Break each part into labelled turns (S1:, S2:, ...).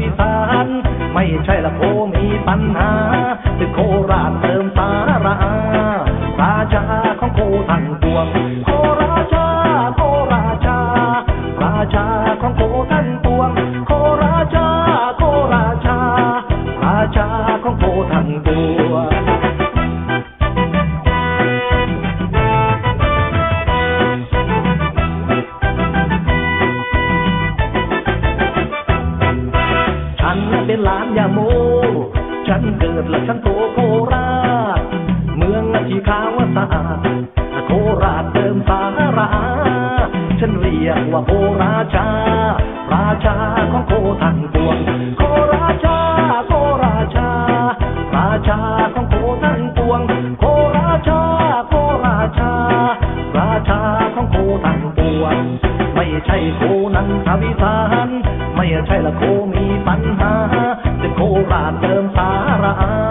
S1: นันทวิสานไม่ใช่ละโคมีปัญหาเป็นโคราช ฉันเรียกว่าโคราชา ราชาของโคทั้งปวงโคราชา โคราชา ราชาของโคทั้งปวง โคราชา โคราชา ราชาของโคทั้งปวง ไม่ใช่โคนันทวิสารไม่ใช่ละโคมีปัญหาแต่โคราชเติมสาระรา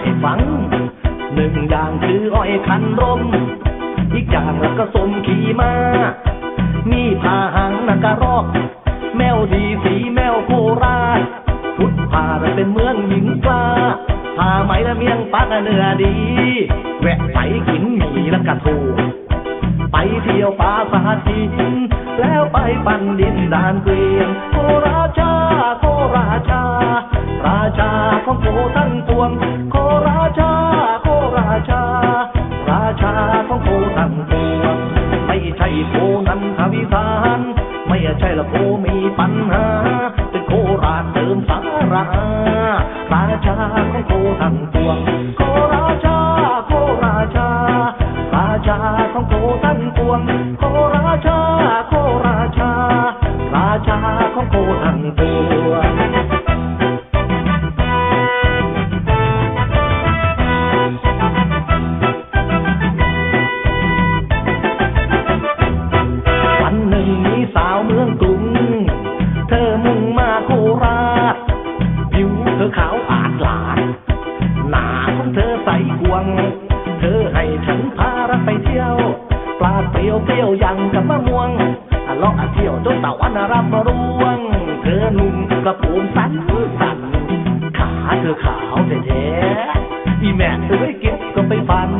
S1: ให้ฟัง หนึ่งอย่างคืออ้อยคันร่ม อีกอย่างแล้วก็สมขี่มามีพาหางนักกระรอก แมวดีสีแมวโคราช พุทธพาและเป็นเมืองหญิงกล้าพาไหมและเมียงปากเนื้อดี แวะไปกินหมี่และกระทูไปเที่ยวป่าสาธิตแล้วไปปั่นดินดานเกวียนโคราชาโคราชา ราชาของโคทั้งปวง โคนันทวิสาน ไม่ใช่ละโคมีปัญหา เป็นโคราชเติมสาราราชาของโคทั้งปวง โคราชา โคราชา ราชาของโคทั้งปวง ตะวันรับร่วง เธอนุ่มกระโปรงสั้นสั้นขาเธอขาวแท้ๆอีแม่เอไม่เก็บก็ไปฟัน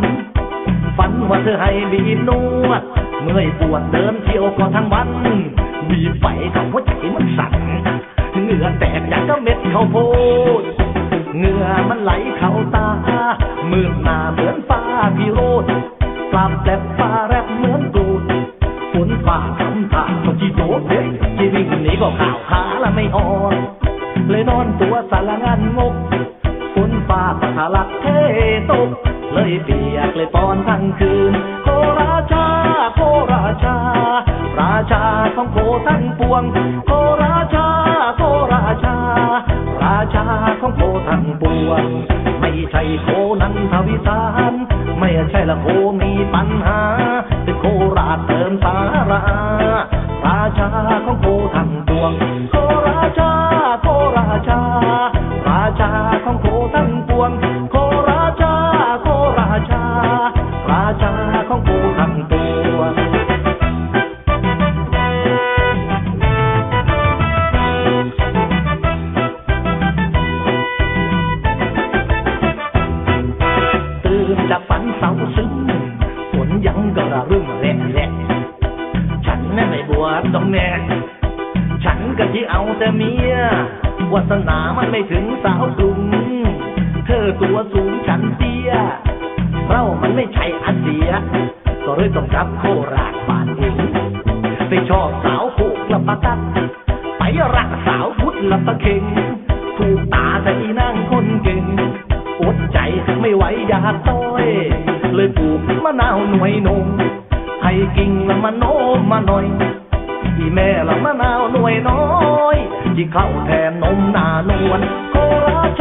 S1: ฝันว่าเธอให้บีนวด เมื่อยปวดเดินเที่ยวก็ทั้งวันบีไปกับหัวใจมันสั่นเหงื่อแตกอย่างก็เม็ดข้าวโพดเหงื่อมันไหลเข้าตามืดหน้าเหมือนฟ้าพิโรธกลับแต่ฟ้าแรบเหมือนก รูดฝนฟ้าคำถามต้องจีโตเฮ้ยจีวิ่งหนีก็ข่าวขาละไม่อ่อนเลยนอนตัวสารงันงกฝนฟ้าก็ทะลักเทตก เลยเปียกเลยปอนทั้งคืน โคราชา โคราชา ราชาของโคทั้งปวง โคราชา โคราชา ราชาของโคทั้งปวง ไม่ใช่โคนันทวิสาร ไม่ใช่ละโคมีปัญหา ร แต่เมียวาสนามันไม่ถึงสาวกลุ่มเธอตัวสูงฉันเตี้ยเรามันไม่ใช่อันเซีย ก็เลยต้องกับโคราชบานเองไปชอบสาวโขกละปะตัดไปรักสาวพุทธละปะเข่งถูกตาใจนั่งคนเก่งอดใจไม่ไหวอยากต้อย เลยปลูกมะนาวหน่วยนงให้กิ่งละมะโนมมาหน่อยที่แม่ละมะนาวหน่วยน้อย ที่เข้าแทนนมหนานวลโคราช